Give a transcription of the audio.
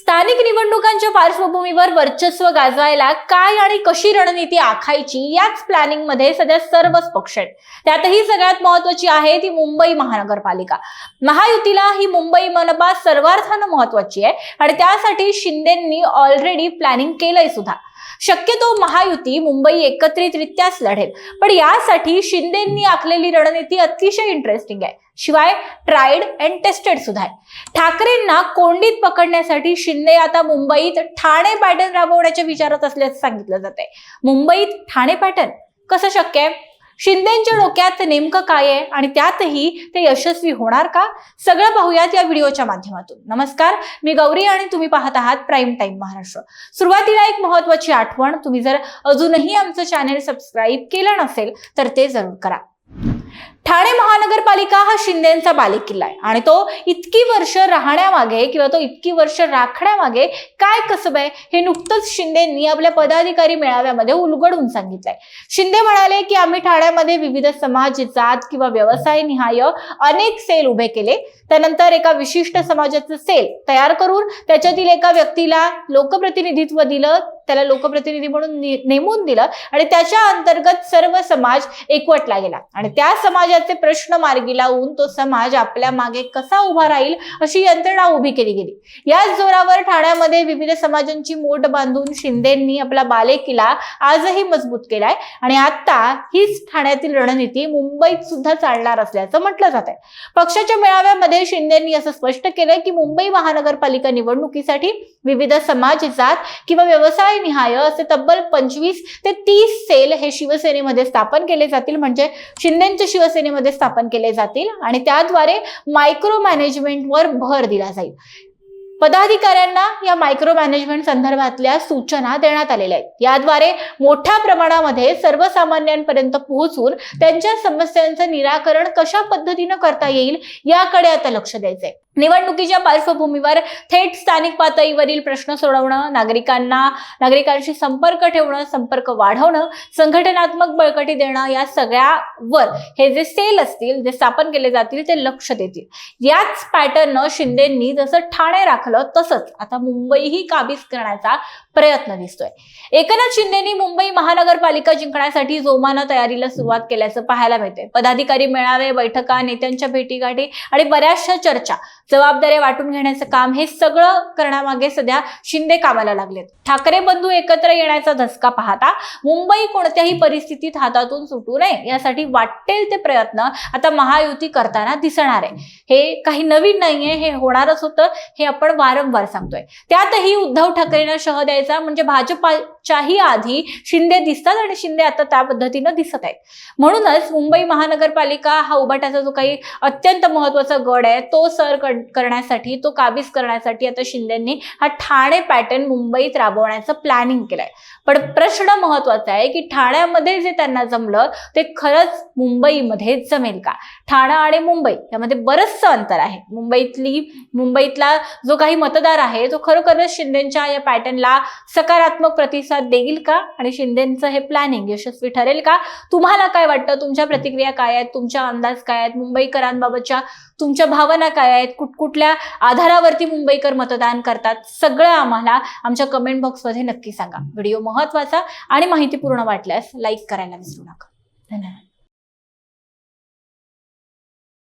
स्थानिक निवडणुकांच्या पार्श्वभूमीवर वर्चस्व गाजवायला काय आणि कशी रणनीती आखायची याच प्लॅनिंगमध्ये सध्या सर्वच पक्ष आहेत. त्यातही सगळ्यात महत्वाची आहे ती मुंबई महानगरपालिका. महायुतीला ही मुंबई मनपा सर्वार्थानं महत्वाची आहे आणि त्यासाठी शिंदेंनी ऑलरेडी प्लॅनिंग केलंय सुद्धा. शक्यतो महायुती मुंबई एकत्रितरित्याच लढेल. पण यासाठी शिंदेंनी आखलेली रणनीती अतिशय इंटरेस्टिंग आहे. शिवाय ट्राईड अँड टेस्टेड सुद्धा आहे. ठाकरेंना कोंडीत पकडण्यासाठी शिंदे आता मुंबईत ठाणे पॅटर्न राबवण्याच्या विचारात असल्याचं सांगितलं जाते मुंबईत ठाणे पॅटर्न कसं शक्य आहे? शिंदेच्या डोक्यात नेमकं काय आहे आणि त्यातही ते यशस्वी होणार का? सगळं पाहूयात या व्हिडिओच्या माध्यमातून. नमस्कार मी गौरी आणि तुम्ही पाहत आहात प्राईम टाईम महाराष्ट्र. सुरुवातीला एक महत्वाची आठवण तुम्ही जर अजूनही आमचं चॅनेल सबस्क्राईब केलं नसेल तर ते जरूर करा. ठाणे महानगरपालिका हा शिंदेचा बालेकिल्ला आहे. आणि तो इतकी वर्ष राहण्यामागे किंवा तो इतकी वर्ष राखण्यामागे काय कसब आहे हे नुकतंच शिंदेंनी आपल्या पदाधिकारी मेळाव्यामध्ये उलगडून सांगितलंय. शिंदे म्हणाले की आम्ही ठाण्यामध्ये विविध समाज जात किंवा व्यवसाय निहाय अनेक सेल उभे केले. त्यानंतर एका विशिष्ट समाजाचं सेल तयार करून त्याच्यातील एका व्यक्तीला लोकप्रतिनिधित्व दिलं. त्याला लोकप्रतिनिधी म्हणून नेमून दिलं आणि त्याच्या अंतर्गत सर्व समाज एकवटला गेला. आणि त्या समाजाचे प्रश्न मार्गी लावून तो समाज आपल्या मागे कसा उभा राहील अशी यंत्रणा उभी केली गेली. याच जोरावर ठाण्यामध्ये विविध समाजांची मोठ बांधून शिंदेंनी आपला बालेकिला आजही मजबूत केलाय. आणि आता हीच ठाण्यातील रणनीती मुंबईत सुद्धा चालणार असल्याचं म्हटलं जात आहे पक्षाच्या मेळाव्यामध्ये शिंदेंनी असं स्पष्ट केलंय की मुंबई महानगरपालिका निवडणुकीसाठी विविध समाज जात किंवा व्यवसाय निहाय असे तब्बल पंचवीस ते तीस सेल हे शिवसेनेमध्ये स्थापन केले जातील. म्हणजे शिंदेच्या शिवसेनेमध्ये स्थापन केले जातील आणि त्याद्वारे मायक्रो मॅनेजमेंटवर भर दिला जाईल. पदाधिकाऱ्यांना या मायक्रो मॅनेजमेंट संदर्भातल्या सूचना देण्यात आलेल्या आहेत. याद्वारे मोठ्या प्रमाणामध्ये सर्वसामान्यांपर्यंत पोहोचून त्यांच्या समस्यांचं निराकरण कशा पद्धतीनं करता येईल याकडे आता लक्ष द्यायचंय. निवडणुकीच्या पार्श्वभूमीवर थेट स्थानिक पातळीवरील प्रश्न सोडवणं नागरिकांना नागरिकांशी संपर्क ठेवणं संपर्क वाढवणं संघटनात्मक बळकटी देणं या सगळ्यावर हे जे सेल असतील जे स्थापन केले जातील ते लक्ष देतील. याच पॅटर्न शिंदेंनी जसं ठाणे राखलं तसंच. आता मुंबईही काबीज करण्याचा प्रयत्न दिसतोय. एकनाथ शिंदेनी मुंबई महानगरपालिका जिंकण्यासाठी जोमानं तयारीला सुरुवात केल्याचं पाहायला मिळते पदाधिकारी मेळावे बैठका नेत्यांच्या भेटीगाठी आणि बऱ्याचशा चर्चा जबाबदाऱ्या वाटून घेण्याचं काम हे सगळं करण्यामागे सध्या शिंदे कामाला लागलेत. ठाकरे बंधू एकत्र येण्याचा धसका पाहता मुंबई कोणत्याही परिस्थितीत हातातून सुटू नये यासाठी वाटेल ते प्रयत्न आता महायुती करताना दिसणार आहे. हे काही नवीन नाहीये हे होणारच होतं हे आपण वारंवार सांगतोय. त्यातही उद्धव ठाकरेंना शह द्यायचा म्हणजे भाजपाच्याही आधी शिंदे दिसतात आणि शिंदे आता त्या पद्धतीनं दिसत आहेत. म्हणूनच मुंबई महानगरपालिका हा उभाटाचा जो काही अत्यंत महत्त्वाचा गड आहे तो सर करण्यासाठी तो काबीज करण्यासाठी आता शिंदेंनी हा ठाणे पॅटर्न मुंबईत राबवण्याचं प्लॅनिंग केलंय. पण प्रश्न महत्त्वाचा आहे की ठाण्यामध्ये जे त्यांना जमलं ते खरंच मुंबईमध्ये जमेल का? ठाणा आणि मुंबई यामध्ये बरंचसं अंतर आहे. मुंबईतली मुंबईतला जो काही मतदार आहे तो खरोखरच शिंदेच्या या पॅटर्नला सकारात्मक प्रतिसाद देईल का? आणि शिंदेचं हे प्लॅनिंग यशस्वी ठरेल का? तुम्हाला काय वाटतं? तुमच्या प्रतिक्रिया काय आहेत? तुमच्या अंदाज काय आहेत? मुंबईकरांबाबतच्या तुमच्या भावना काय आहेत? कुठकुठल्या आधारावरती मुंबईकर मतदान करतात सगळं आम्हाला आमच्या कमेंट बॉक्समध्ये नक्की सांगा. व्हिडिओ महत्त्वाचा आणि माहितीपूर्ण वाटल्यास लाईक करायला विसरू नका. धन्यवाद.